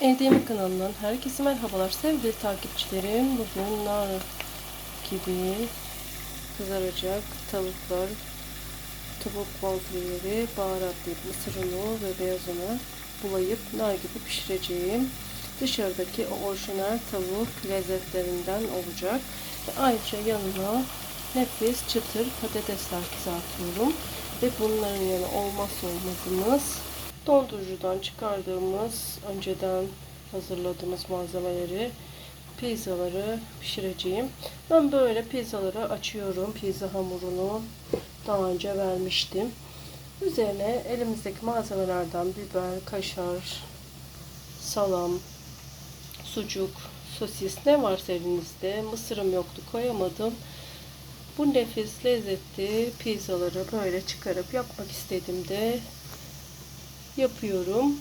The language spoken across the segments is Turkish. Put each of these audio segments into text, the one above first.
Yemek kanalından herkese merhabalar sevgili takipçilerim. Bugün nar gibi kızaracak tavuklar, tavuk bonfilleri, baharatlayıp mısır unu ve beyaz unu bulayıp nar gibi pişireceğim. Dışarıdaki o orijinal tavuk lezzetlerinden olacak. Ve ayrıca yanına nefis çıtır patatesler kızartıyorum. Ve bunların yanı olmazsa olmazımız dondurucudan çıkardığımız önceden hazırladığımız malzemeleri pizzaları pişireceğim. Ben böyle pizzaları açıyorum. Pizza hamurunu daha önce vermiştim. Üzerine elimizdeki malzemelerden biber, kaşar, salam, sucuk, sosis ne varsa elinizde. Mısırım yoktu koyamadım. Bu nefis lezzetli pizzaları böyle çıkarıp yapmak istediğimde yapıyorum.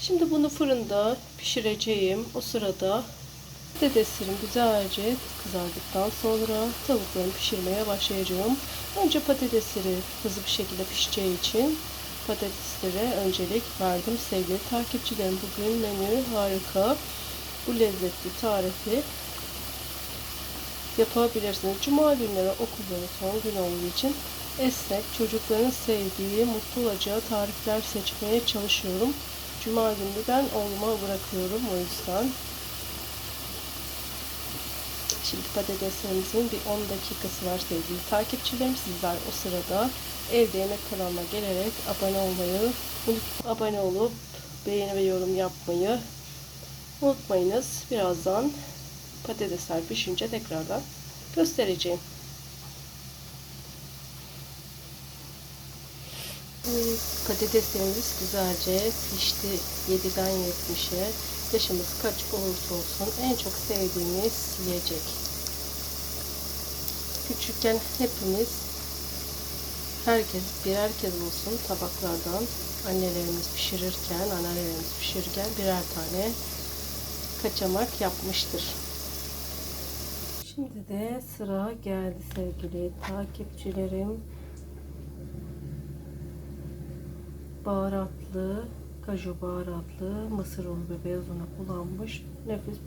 Şimdi bunu fırında pişireceğim. O sırada patateslerim güzelce kızardıktan sonra tavuklarımı pişirmeye başlayacağım. Önce patatesleri hızlı bir şekilde pişeceği için patateslere öncelik verdim. Sevgili takipçilerim bugün menü harika. Bu lezzetli tarifi yapabilirsiniz. Cuma günleri okulların son günü olduğu için esnek, çocukların sevdiği, mutlu olacağı tarifler seçmeye çalışıyorum. Cuma günü ben oğluma bırakıyorum o yüzden. Şimdi patateslerimizin bir 10 dakikası var sevgili takipçilerim. Sizler o sırada evde yemek kanalına gelerek abone olmayı, abone olup beğeni ve yorum yapmayı unutmayınız. Birazdan patatesler pişince tekrardan göstereceğim. Patateslerimiz güzelce pişti 7'den 70'e. Yaşımız kaç olursa olsun en çok sevdiğimiz yiyecek. Küçükken hepimiz herkes birer kez olsun tabaklardan annelerimiz pişirirken, annelerimiz pişirirken birer tane kaçamak yapmıştır. Şimdi de sıra geldi sevgili takipçilerim. Baharatlı, kaju baharatlı, mısır unu ve beyaz unu kullanmış nefis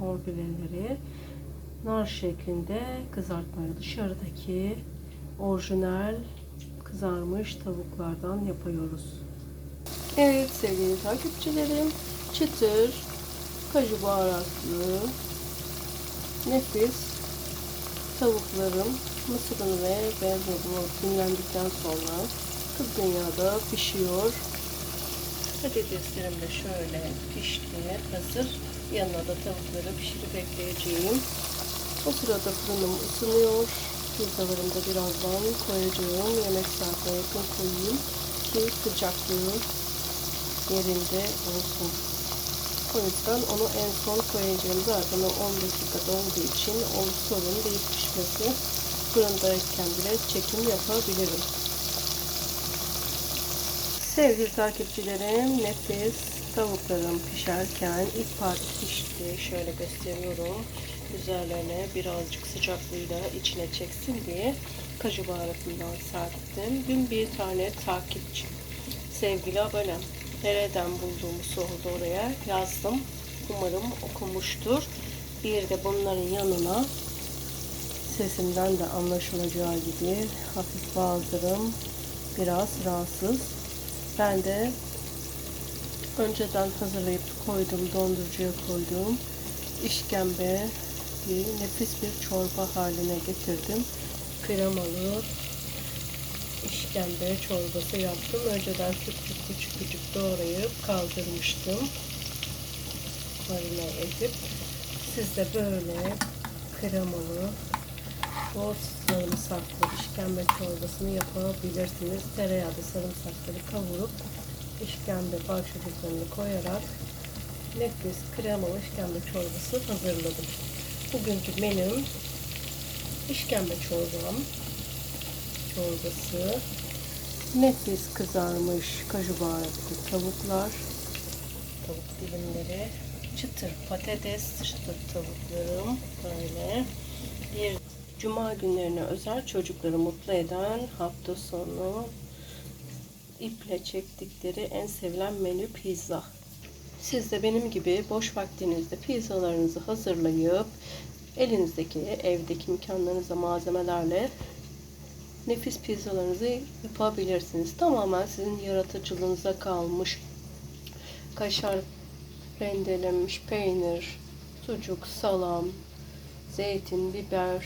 bonfileleri nar şeklinde kızartmayı dışarıdaki orijinal kızarmış tavuklardan yapıyoruz. Evet sevgili takipçilerim çıtır kaju baharatlı nefis tavuklarım mısır unu ve beyaz unu dinlendikten sonra kızgın yağda pişiyor. Patateslerim de şöyle pişti, hazır. Yanına da tavukları pişirip ekleyeceğim. O sırada fırınım ısınıyor. Pizzalarımı da birazdan koyacağım. Yemek saatine yakın koyayım ki sıcaklığı yerinde olsun. O yüzden onu en son koyacağım. Zaten o 10 dakikada olduğu için o sorun değil pişmesi. Fırındayken bile çekim yapabilirim. Sevgili takipçilerim, nefis tavuklarım pişerken ilk parça pişti. Şöyle gösteriyorum. Üzerlerine birazcık sıcaklığıyla içine çeksin diye kaju baharatından serptim. Dün bir tane takipçi, sevgili abonem, nereden bulduğumu sordu oraya. Yazdım. Umarım okumuştur. Bir de bunların yanına sesimden de anlaşılacağı gibi hafif bazılarım biraz rahatsız. Ben de önceden hazırlayıp koydum, dondurucuya koydum. İşkembe nefis bir çorba haline getirdim. Kremalı işkembe çorbası yaptım. Önceden küçük küçük küçük doğrayıp kaldırmıştım. Marine edip. Siz de böyle kremalı bol sarımsaklı işkembe çorbasını yapabilirsiniz. Tereyağı da sarımsakları kavurup işkembe başlıklarını koyarak nefis kremalı işkembe çorbası hazırladım. Bugünkü menüm işkembe çorbam çorbası nefis kızarmış kaju baharatlı tavuklar tavuk dilimleri çıtır patates çıtır tavuklarım böyle Cuma günlerine özel çocukları mutlu eden hafta sonu iple çektikleri en sevilen menü pizza. Siz de benim gibi boş vaktinizde pizzalarınızı hazırlayıp elinizdeki evdeki imkanlarınızla malzemelerle nefis pizzalarınızı yapabilirsiniz. Tamamen sizin yaratıcılığınıza kalmış. Kaşar rendelenmiş peynir, sucuk, salam, zeytin, biber,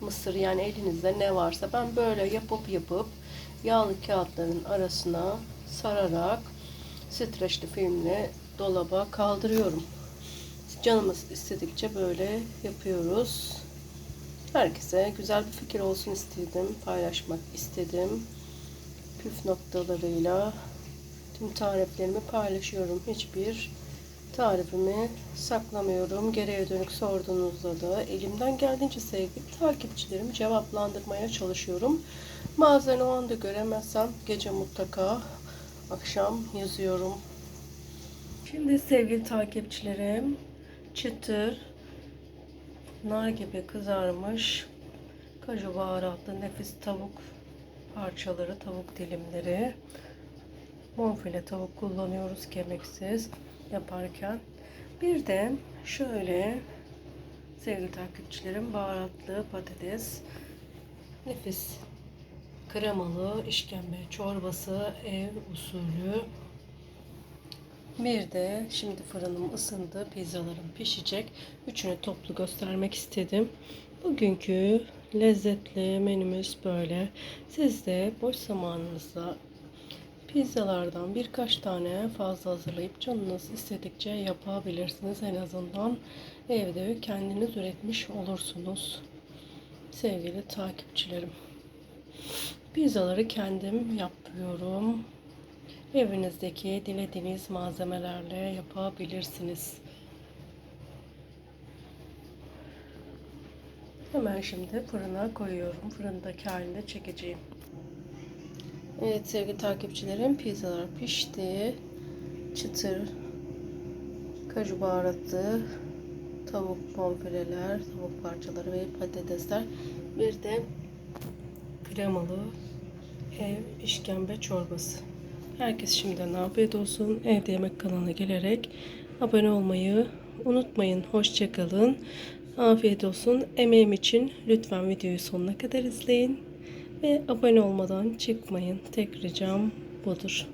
mısır yani elinizde ne varsa ben böyle yapıp yapıp yağlı kağıtların arasına sararak streçli filmle dolaba kaldırıyorum. Canımız istedikçe böyle yapıyoruz. Herkese güzel bir fikir olsun istedim, paylaşmak istedim. Püf noktalarıyla tüm tariflerimi paylaşıyorum. Hiçbir tarifimi saklamıyorum. Geriye dönük sorduğunuzda da elimden geldiğince sevgili takipçilerimi cevaplandırmaya çalışıyorum. Bazen o anda göremezsem gece mutlaka akşam yazıyorum. Şimdi sevgili takipçilerim çıtır nar gibi kızarmış kaju baharatlı nefis tavuk parçaları, tavuk dilimleri. Bonfile tavuk kullanıyoruz kemiksiz yaparken. Bir de şöyle sevgili takipçilerim baharatlı patates nefis kremalı işkembe çorbası ev usulü bir de şimdi fırınım ısındı. Pizzalarım pişecek. Üçünü toplu göstermek istedim. Bugünkü lezzetli menümüz böyle. Siz de boş zamanınızda pizzalardan birkaç tane fazla hazırlayıp canınız istedikçe yapabilirsiniz. En azından evde kendiniz üretmiş olursunuz. Sevgili takipçilerim. Pizzaları kendim yapıyorum. Evinizdeki dilediğiniz malzemelerle yapabilirsiniz. Hemen şimdi fırına koyuyorum. Fırındaki halinde çekeceğim. Evet sevgili takipçilerim pizzalar pişti. Çıtır, kaju baharatlı, tavuk bonfileler, tavuk parçaları ve patatesler. Bir de kremalı ev işkembe çorbası. Herkes şimdiden afiyet olsun. Evde Yemek kanalına gelerek abone olmayı unutmayın. Hoşçakalın. Afiyet olsun. Emeğim için lütfen videoyu sonuna kadar izleyin. Ve abone olmadan çıkmayın. Tek ricam budur.